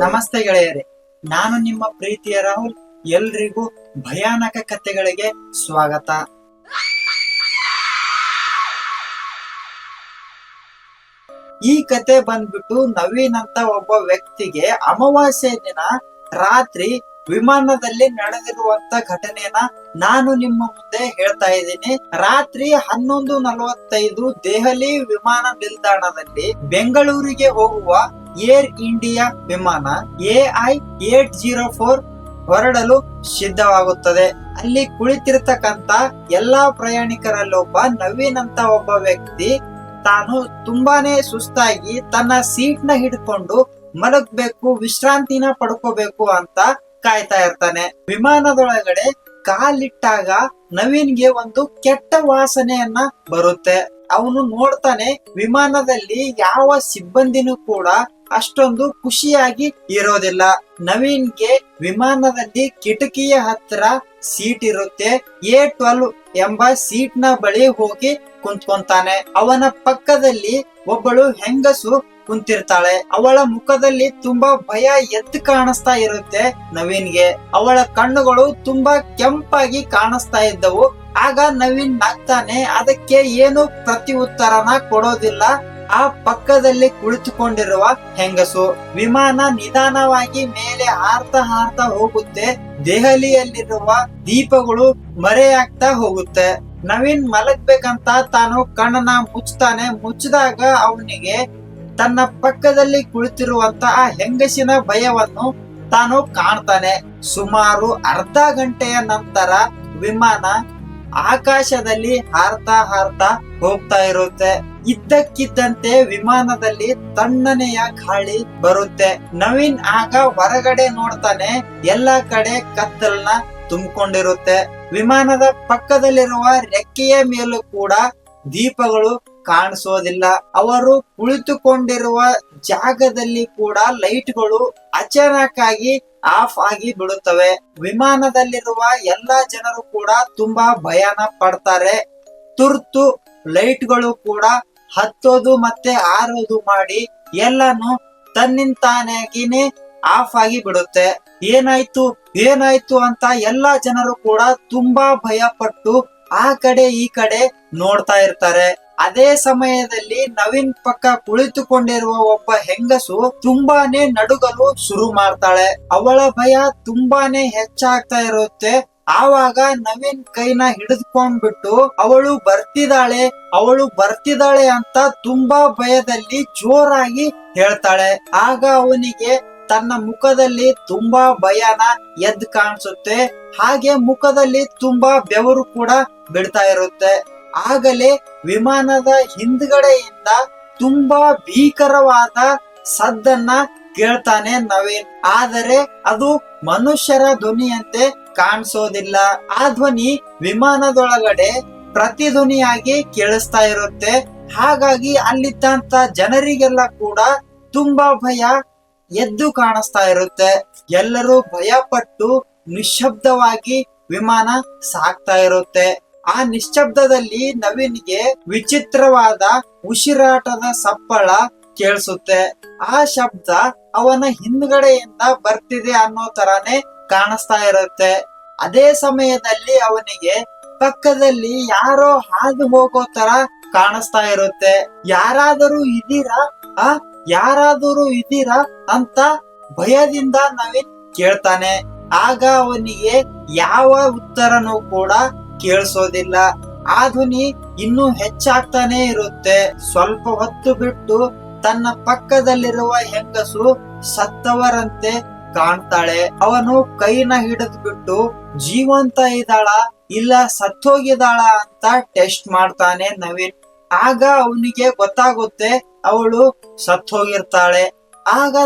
ನಮಸ್ತೆ ಗೆಳೆಯರೇ ನಾನು ನಿಮ್ಮ ಪ್ರೀತಿಯ ರಾಹುಲ್, ಎಲ್ರಿಗೂ ಭಯಾನಕ ಕಥೆಗಳಿಗೆ ಸ್ವಾಗತ. ಈ ಕತೆ ಬಂದ್ಬಿಟ್ಟು ನವೀನ್ ಅಂತ ಒಬ್ಬ ವ್ಯಕ್ತಿಗೆ ಅಮಾವಾಸ್ಯೆ ದಿನ ರಾತ್ರಿ ವಿಮಾನದಲ್ಲಿ ನಡೆದಿರುವಂತ ಘಟನೆನ ನಾನು ನಿಮ್ಮ ಮುಂದೆ ಹೇಳ್ತಾ ಇದ್ದೀನಿ. ರಾತ್ರಿ ಹನ್ನೊಂದು ನಲವತ್ತೈದು ದೆಹಲಿ ವಿಮಾನ ನಿಲ್ದಾಣದಲ್ಲಿ ಬೆಂಗಳೂರಿಗೆ ಹೋಗುವ ಏರ್ ಇಂಡಿಯಾ ವಿಮಾನ ಎಐ ಏಟ್ ಜೀರೋ ಫೋರ್ ಹೊರಡಲು ಸಿದ್ಧವಾಗುತ್ತದೆ. ಅಲ್ಲಿ ಕುಳಿತಿರ್ತಕ್ಕಂತ ಎಲ್ಲಾ ಪ್ರಯಾಣಿಕರಲ್ಲೊಬ್ಬ ನವೀನ್ ಅಂತ ಒಬ್ಬ ವ್ಯಕ್ತಿ ತಾನು ತುಂಬಾನೇ ಸುಸ್ತಾಗಿ ತನ್ನ ಸೀಟ್ನ ಹಿಡ್ಕೊಂಡು ಮಲಗ್ಬೇಕು, ವಿಶ್ರಾಂತಿನ ಪಡ್ಕೋಬೇಕು ಅಂತ ಕಾಯ್ತಾ ಇರ್ತಾನೆ. ವಿಮಾನದೊಳಗಡೆ ಕಾಲಿಟ್ಟಾಗ ನವೀನ್ಗೆ ಒಂದು ಕೆಟ್ಟ ವಾಸನೆಯನ್ನ ಬರುತ್ತೆ. ಅವನು ನೋಡ್ತಾನೆ ವಿಮಾನದಲ್ಲಿ ಯಾವ ಸಿಬ್ಬಂದಿನೂ ಕೂಡ ಅಷ್ಟೊಂದು ಖುಷಿಯಾಗಿ ಇರೋದಿಲ್ಲ. ನವೀನ್ಗೆ ವಿಮಾನದಲ್ಲಿ ಕಿಟಕಿಯ ಹತ್ರ ಸೀಟ್ ಇರುತ್ತೆ. ಎ ಟ್ವೆಲ್ವ್ ಎಂಬ ಸೀಟ್ನ ಬಳಿ ಹೋಗಿ ಕುಂತ್ಕೊಂತಾನೆ. ಅವನ ಪಕ್ಕದಲ್ಲಿ ಒಬ್ಬಳು ಹೆಂಗಸು ಕುಂತಿರ್ತಾಳೆ. ಅವಳ ಮುಖದಲ್ಲಿ ತುಂಬಾ ಭಯ ಎದ್ದು ಕಾಣಿಸ್ತಾ ಇರುತ್ತೆ. ನವೀನ್ಗೆ ಅವಳ ಕಣ್ಣುಗಳು ತುಂಬಾ ಕೆಂಪಾಗಿ ಕಾಣಿಸ್ತಾ ಇದ್ದವು. ಆಗ ನವೀನ್ ನಗ್ತಾನೆ, ಅದಕ್ಕೆ ಏನು ಪ್ರತಿ ಉತ್ತರನ ಕೊಡೋದಿಲ್ಲ. ಆ ಪಕ್ಕದಲ್ಲಿ ಕುಳಿತುಕೊಂಡಿರುವ ಹೆಂಗಸು ವಿಮಾನ ನಿಧಾನವಾಗಿ ಮೇಲೆ ಹಾರ್ತಾ ಹಾರ್ತಾ ಹೋಗುತ್ತೆ. ದೆಹಲಿಯಲ್ಲಿರುವ ದೀಪಗಳು ಮರೆಯಾಗ್ತಾ ಹೋಗುತ್ತೆ. ನವೀನ್ ಮಲಗ್ಬೇಕಂತ ತಾನು ಕಣ್ಣನ ಮುಚ್ಚತಾನೆ ಮುಚ್ಚಿದಾಗ ಅವನಿಗೆ ತನ್ನ ಪಕ್ಕದಲ್ಲಿ ಕುಳಿತಿರುವಂತಹ ಹೆಂಗಸಿನ ಭಯವನ್ನು ತಾನು ಕಾಣ್ತಾನೆ. ಸುಮಾರು ಅರ್ಧ ಗಂಟೆಯ ನಂತರ ವಿಮಾನ ಆಕಾಶದಲ್ಲಿ ಹಾರ್ತಾ ಹಾರ್ತಾ ಹೋಗ್ತಾ ಇರುತ್ತೆ. ಇದ್ದಕ್ಕಿದ್ದಂತೆ ವಿಮಾನದಲ್ಲಿ ತಣ್ಣನೆಯ ಗಾಳಿ ಬರುತ್ತೆ. ನವೀನ್ ಆಗ ಹೊರಗಡೆ ನೋಡ್ತಾನೆ, ಎಲ್ಲಾ ಕಡೆ ಕತ್ತಲನ್ನ ತುಂಬಿಕೊಂಡಿರುತ್ತೆ. ವಿಮಾನದ ಪಕ್ಕದಲ್ಲಿರುವ ರೆಕ್ಕೆಯ ಮೇಲೂ ಕೂಡ ದೀಪಗಳು ಕಾಣಿಸೋದಿಲ್ಲ. ಅವರು ಕುಳಿತುಕೊಂಡಿರುವ ಜಾಗದಲ್ಲಿ ಕೂಡ ಲೈಟ್ಗಳು ಅಚಾನಕ್ ಆಗಿ ಆಫ್ ಆಗಿ ಬಿಡುತ್ತವೆ. ವಿಮಾನದಲ್ಲಿರುವ ಎಲ್ಲಾ ಜನರು ಕೂಡ ತುಂಬಾ ಭಯಾನ ಪಡ್ತಾರೆ. ತುರ್ತು ಲೈಟ್ಗಳು ಕೂಡ ಹತ್ತೋದು ಮತ್ತೆ ಆರೋದು ಮಾಡಿ ಎಲ್ಲಾನು ತನ್ನಿಂತಾನಾಗಿನೇ ಆಫ್ ಆಗಿ ಬಿಡುತ್ತೆ. ಏನಾಯ್ತು? ಏನಾಯ್ತು ಅಂತ ಎಲ್ಲಾ ಜನರು ಕೂಡ ತುಂಬಾ ಭಯ ಪಟ್ಟು ಆ ಕಡೆ ಈ ಕಡೆ ನೋಡ್ತಾ ಇರ್ತಾರೆ. ಅದೇ ಸಮಯದಲ್ಲಿ ನವೀನ್ ಪಕ್ಕ ಕುಳಿತುಕೊಂಡಿರುವ ಒಬ್ಬ ಹೆಂಗಸು ತುಂಬಾನೇ ನಡುಗಲು ಶುರು ಮಾಡ್ತಾಳೆ. ಅವಳ ಭಯ ತುಂಬಾನೇ ಹೆಚ್ಚಾಗ್ತಾ ಇರುತ್ತೆ. ಆವಾಗ ನವೀನ್ ಕೈನ ಹಿಡಿದುಕೊಂಡ್ಬಿಟ್ಟು ಅವಳು ಬರ್ತಿದ್ದಾಳೆ ಅವಳು ಬರ್ತಿದ್ದಾಳೆ ಅಂತ ತುಂಬಾ ಭಯದಲ್ಲಿ ಜೋರಾಗಿ ಹೇಳ್ತಾಳೆ. ಆಗ ಅವನಿಗೆ ತನ್ನ ಮುಖದಲ್ಲಿ ತುಂಬಾ ಭಯನ ಎದ್ದು ಕಾಣಿಸುತ್ತೆ. ಹಾಗೆ ಮುಖದಲ್ಲಿ ತುಂಬಾ ಬೆವರು ಕೂಡ ಬಿಡ್ತಾ ಇರುತ್ತೆ. ಆಗಲೇ ವಿಮಾನದ ಹಿಂದ್ಗಡೆಯಿಂದ ತುಂಬಾ ಭೀಕರವಾದ ಸದ್ದನ್ನ ಕೇಳ್ತಾನೆ ನವೀನ್. ಆದರೆ ಅದು ಮನುಷ್ಯರ ಧ್ವನಿಯಂತೆ ಕಾಣಿಸೋದಿಲ್ಲ. ಆ ಧ್ವನಿ ವಿಮಾನದೊಳಗಡೆ ಪ್ರತಿಧ್ವನಿಯಾಗಿ ಕೇಳಿಸ್ತಾ ಇರುತ್ತೆ. ಹಾಗಾಗಿ ಅಲ್ಲಿದ್ದಂತ ಜನರಿಗೆಲ್ಲ ಕೂಡ ತುಂಬಾ ಭಯ ಎದ್ದು ಕಾಣಿಸ್ತಾ ಇರುತ್ತೆ. ಎಲ್ಲರೂ ಭಯಪಟ್ಟು ನಿಶಬ್ದವಾಗಿ ವಿಮಾನ ಸಾಕ್ತಾ ಇರುತ್ತೆ. ಆ ನಿಶ್ಶಬ್ದದಲ್ಲಿ ನವೀನ್ಗೆ ವಿಚಿತ್ರವಾದ ಉಸಿರಾಟದ ಸಪ್ಪಳ ಕೇಳಿಸುತ್ತೆ. ಆ ಶಬ್ದ ಅವನ ಹಿಂದ್ಗಡೆಯಿಂದ ಬರ್ತಿದೆ ಅನ್ನೋ ತರಾನೇ ಕಾಣಿಸ್ತಾ ಇರುತ್ತೆ. ಅದೇ ಸಮಯದಲ್ಲಿ ಅವನಿಗೆ ಪಕ್ಕದಲ್ಲಿ ಯಾರೋ ಹಾದು ಹೋಗೋ ತರ ಕಾಣಿಸ್ತಾ ಇರುತ್ತೆ. ಯಾರಾದರೂ ಇದೀರಾ ಆ, ಯಾರಾದರೂ ಇದೀರಾ ಅಂತ ಭಯದಿಂದ ನವೀನ್ ಕೇಳ್ತಾನೆ. ಆಗ ಅವನಿಗೆ ಯಾವ ಉತ್ತರನೂ ಕೂಡ ಕೇಳಿಸೋದಿಲ್ಲ. ಆ ಧ್ವನಿ ಇನ್ನೂ ಹೆಚ್ಚಾಗ್ತಾನೆ ಇರುತ್ತೆ. ಸ್ವಲ್ಪ ಹೊತ್ತು ಬಿಟ್ಟು ತನ್ನ ಪಕ್ಕದಲ್ಲಿರುವ ಹೆಂಗಸು ಸತ್ತವರಂತೆ ಕಾಣ್ತಾಳೆ. ಅವನು ಕೈನ ಹಿಡಿದು ಬಿಟ್ಟು ಜೀವಂತ ಇದ್ದಾಳ, ಇಲ್ಲ ಸತ್ತೋಗಿದಾಳ ಅಂತ ಟೆಸ್ಟ್ ಮಾಡ್ತಾನೆ ನವೀನ್. ಆಗ ಅವನಿಗೆ ಗೊತ್ತಾಗುತ್ತೆ ಅವಳು ಸತ್ತೋಗಿರ್ತಾಳೆ. ಆಗ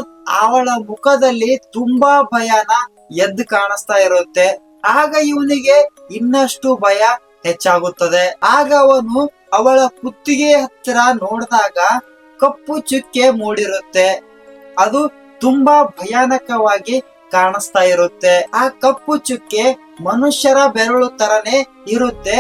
ಅವಳ ಮುಖದಲ್ಲಿ ತುಂಬಾ ಭಯನ ಎದ್ದು ಕಾಣಿಸ್ತಾ ಇರುತ್ತೆ. ಆಗ ಇವನಿಗೆ ಇನ್ನಷ್ಟು ಭಯ ಹೆಚ್ಚಾಗುತ್ತದೆ. ಆಗ ಅವನು ಅವಳ ಕುತ್ತಿಗೆ ಹತ್ತಿರ ನೋಡಿದಾಗ ಕಪ್ಪು ಚುಕ್ಕೆ ಮೂಡಿರುತ್ತೆ. ಅದು ತುಂಬಾ ಭಯಾನಕವಾಗಿ ಕಾಣಿಸ್ತಾ ಇರುತ್ತೆ. ಆ ಕಪ್ಪು ಚುಕ್ಕೆ ಮನುಷ್ಯರ ಬೆರಳು ತರನೇ ಇರುತ್ತೆ,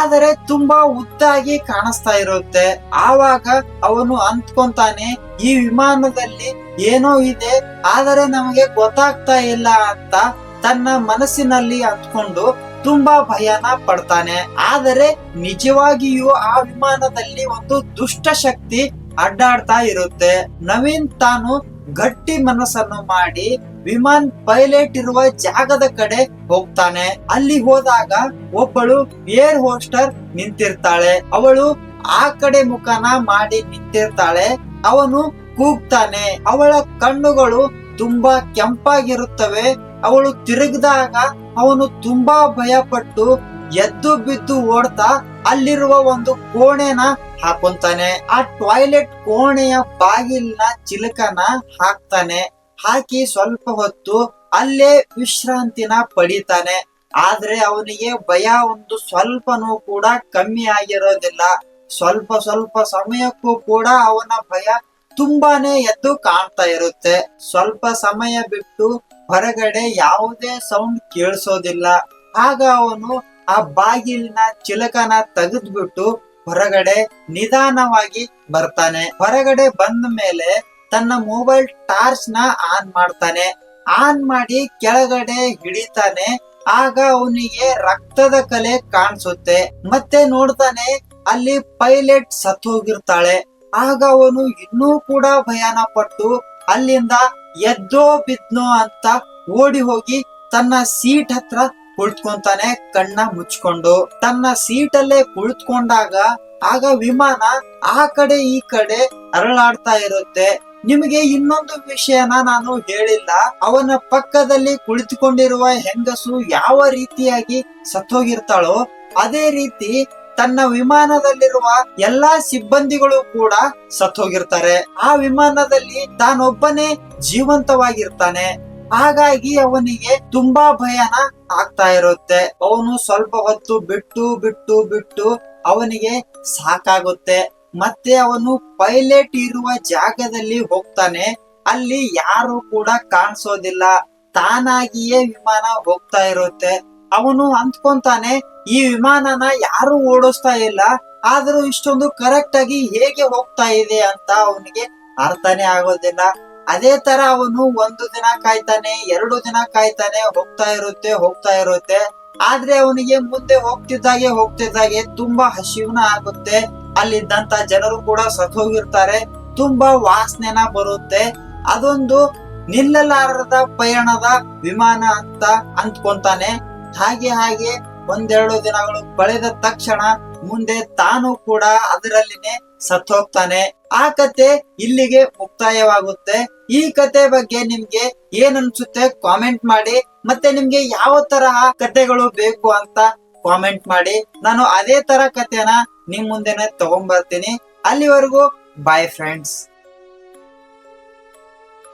ಆದರೆ ತುಂಬಾ ಉದ್ದಾಗಿ ಕಾಣಿಸ್ತಾ ಇರುತ್ತೆ. ಆವಾಗ ಅವನು ಅಂತ್ಕೊಂತಾನೆ, ಈ ವಿಮಾನದಲ್ಲಿ ಏನೋ ಇದೆ, ಆದರೆ ನಮಗೆ ಗೊತ್ತಾಗ್ತಾ ಇಲ್ಲ ಅಂತ ತನ್ನ ಮನಸ್ಸಿನಲ್ಲಿ ಅಂದ್ಕೊಂಡು ತುಂಬಾ ಭಯನ ಪಡ್ತಾನೆ. ಆದರೆ ನಿಜವಾಗಿಯೂ ಆ ವಿಮಾನದಲ್ಲಿ ಒಂದು ದುಷ್ಟ ಶಕ್ತಿ ಅಡ್ಡಾಡ್ತಾ ಇರುತ್ತೆ. ನವೀನ್ ತಾನು ಗಟ್ಟಿ ಮನಸ್ಸನ್ನು ಮಾಡಿ ವಿಮಾನ್ ಪೈಲಟ್ ಇರುವ ಜಾಗದ ಕಡೆ ಹೋಗ್ತಾನೆ. ಅಲ್ಲಿ ಹೋದಾಗ ಒಬ್ಬಳು ಏರ್ ಹೋಸ್ಟರ್ ನಿಂತಿರ್ತಾಳೆ. ಅವಳು ಆ ಕಡೆ ಮುಖನ ಮಾಡಿ ನಿಂತಿರ್ತಾಳೆ. ಅವನು ಕೂಗ್ತಾನೆ. ಅವಳ ಕಣ್ಣುಗಳು ತುಂಬಾ ಕೆಂಪಾಗಿರುತ್ತವೆ. ಅವಳು ತಿರುಗಿದಾಗ ಅವನು ತುಂಬಾ ಭಯಪಟ್ಟು ಎದ್ದು ಬಿದ್ದು ಓಡ್ತಾ ಅಲ್ಲಿರುವ ಒಂದು ಕೋಣೆನ ಹಾಕೊಂತಾನೆ. ಆ ಟಾಯ್ಲೆಟ್ ಕೋಣೆಯ ಬಾಗಿಲಿನ ಚಿಲಕನ ಹಾಕ್ತಾನೆ. ಹಾಕಿ ಸ್ವಲ್ಪ ಹೊತ್ತು ಅಲ್ಲೇ ವಿಶ್ರಾಂತಿನ ಪಡಿತಾನೆ. ಆದ್ರೆ ಅವನಿಗೆ ಭಯ ಒಂದು ಸ್ವಲ್ಪನೂ ಕೂಡ ಕಮ್ಮಿ ಆಗಿರೋದಿಲ್ಲ. ಸ್ವಲ್ಪ ಸ್ವಲ್ಪ ಸಮಯಕ್ಕೂ ಕೂಡ ಅವನ ಭಯ ತುಂಬಾನೇ ಎದ್ದು ಕಾಣ್ತಾ ಇರುತ್ತೆ. ಸ್ವಲ್ಪ ಸಮಯ ಬಿಟ್ಟು ಹೊರಗಡೆ ಯಾವುದೇ ಸೌಂಡ್ ಕೇಳಿಸೋದಿಲ್ಲ. ಆಗ ಅವನು ಆ ಬಾಗಿಲಿನ ಚಿಲಕನ ತೆಗೆದ್ಬಿಟ್ಟು ಹೊರಗಡೆ ನಿಧಾನವಾಗಿ ಬರ್ತಾನೆ. ಹೊರಗಡೆ ಬಂದ ಮೇಲೆ ತನ್ನ ಮೊಬೈಲ್ ಟಾರ್ಚ್ನ ಆನ್ ಮಾಡ್ತಾನೆ. ಆನ್ ಮಾಡಿ ಕೆಳಗಡೆ ಹಿಡಿತಾನೆ. ಆಗ ಅವನಿಗೆ ರಕ್ತದ ಕಲೆ ಕಾಣಿಸುತ್ತೆ. ಮತ್ತೆ ನೋಡ್ತಾನೆ ಅಲ್ಲಿ ಪೈಲಟ್ ಸತ್ತು ಹೋಗಿರ್ತಾಳೆ ಆಗ ಅವನು ಇನ್ನೂ ಕೂಡ ಭಯಾನ ಪಟ್ಟು ಅಲ್ಲಿಂದ ಎದ್ದೋ ಬಿದ್ನೋ ಅಂತ ಓಡಿ ಹೋಗಿ ತನ್ನ ಸೀಟ್ ಹತ್ರ ಕುಳಿತ್ಕೊಂತಾನೆ ಕಣ್ಣ ಮುಚ್ಕೊಂಡು. ತನ್ನ ಸೀಟಲ್ಲೇ ಕುಳಿತುಕೊಂಡಾಗ ಆಗ ವಿಮಾನ ಆ ಕಡೆ ಈ ಕಡೆ ಅರಳಾಡ್ತಾ ಇರುತ್ತೆ. ನಿಮಗೆ ಇನ್ನೊಂದು ವಿಷಯನ ನಾನು ಹೇಳಿಲ್ಲ. ಅವನ ಪಕ್ಕದಲ್ಲಿ ಕುಳಿತುಕೊಂಡಿರುವ ಹೆಂಗಸು ಯಾವ ರೀತಿಯಾಗಿ ಸತ್ತೋಗಿರ್ತಾಳೋ ಅದೇ ರೀತಿ ತನ್ನ ವಿಮಾನದಲ್ಲಿರುವ ಎಲ್ಲಾ ಸಿಬ್ಬಂದಿಗಳು ಕೂಡ ಸತ್ತೋಗಿರ್ತಾರೆ. ಆ ವಿಮಾನದಲ್ಲಿ ತಾನೊಬ್ಬನೇ ಜೀವಂತವಾಗಿರ್ತಾನೆ. ಹಾಗಾಗಿ ಅವನಿಗೆ ತುಂಬಾ ಭಯನ ಆಗ್ತಾ ಇರುತ್ತೆ. ಅವನು ಸ್ವಲ್ಪ ಹೊತ್ತು ಬಿಟ್ಟು ಬಿಟ್ಟು ಬಿಟ್ಟು ಅವನಿಗೆ ಸಾಕಾಗುತ್ತೆ. ಮತ್ತೆ ಅವನು ಪೈಲಟ್ ಇರುವ ಜಾಗದಲ್ಲಿ ಹೋಗ್ತಾನೆ. ಅಲ್ಲಿ ಯಾರು ಕೂಡ ಕಾಣಿಸೋದಿಲ್ಲ. ತಾನಾಗಿಯೇ ವಿಮಾನ ಹೋಗ್ತಾ ಇರುತ್ತೆ. ಅವನು ಅಂದ್ಕೊಂತಾನೆ ಈ ವಿಮಾನನ ಯಾರು ಓಡಿಸ್ತಾ ಇಲ್ಲ, ಆದ್ರೂ ಇಷ್ಟೊಂದು ಕರೆಕ್ಟ್ ಆಗಿ ಹೇಗೆ ಹೋಗ್ತಾ ಇದೆ ಅಂತ ಅವನಿಗೆ ಅರ್ಥನೇ ಆಗೋದಿಲ್ಲ. ಅದೇ ತರ ಅವನು ಒಂದು ದಿನ ಕಾಯ್ತಾನೆ, ಎರಡು ದಿನ ಕಾಯ್ತಾನೆ, ಹೋಗ್ತಾ ಇರುತ್ತೆ ಹೋಗ್ತಾ ಇರುತ್ತೆ. ಆದ್ರೆ ಅವನಿಗೆ ಮುಂದೆ ಹೋಗ್ತಿದ್ದಾಗೆ ಹೋಗ್ತಿದ್ದಾಗೆ ತುಂಬಾ ಹಸಿವನ ಆಗುತ್ತೆ. ಅಲ್ಲಿದ್ದಂತ ಜನರು ಕೂಡ ಸತ್ತೋಗಿರ್ತಾರೆ, ತುಂಬಾ ವಾಸನೆನ ಬರುತ್ತೆ. ಅದೊಂದು ನಿಲ್ಲಲಾರದ ಪಯಣದ ವಿಮಾನ ಅಂತ ಅಂದ್ಕೊಂತಾನೆ ಹಾಗೆ ಹಾಗೆ ಒಂದೆರಡು ದಿನಗಳು ಕಳೆದ ತಕ್ಷಣ ಮುಂದೆ ತಾನು ಕೂಡ ಅದರಲ್ಲಿನೇ ಸತ್ತೋಗ್ತಾನೆ. ಆ ಕತೆ ಇಲ್ಲಿಗೆ ಮುಕ್ತಾಯವಾಗುತ್ತೆ. ಈ ಕತೆ ಬಗ್ಗೆ ನಿಮ್ಗೆ ಏನ್ ಅನ್ಸುತ್ತೆ ಕಾಮೆಂಟ್ ಮಾಡಿ, ಮತ್ತೆ ನಿಮ್ಗೆ ಯಾವ ತರಹ ಕತೆಗಳು ಬೇಕು ಅಂತ ಕಾಮೆಂಟ್ ಮಾಡಿ. ನಾನು ಅದೇ ತರ ಕತೆನ ನಿಮ್ ಮುಂದೆನೆ ತಗೊಂಡ್ಬರ್ತೀನಿ ಅಲ್ಲಿವರೆಗೂ ಬಾಯ್ ಫ್ರೆಂಡ್ಸ್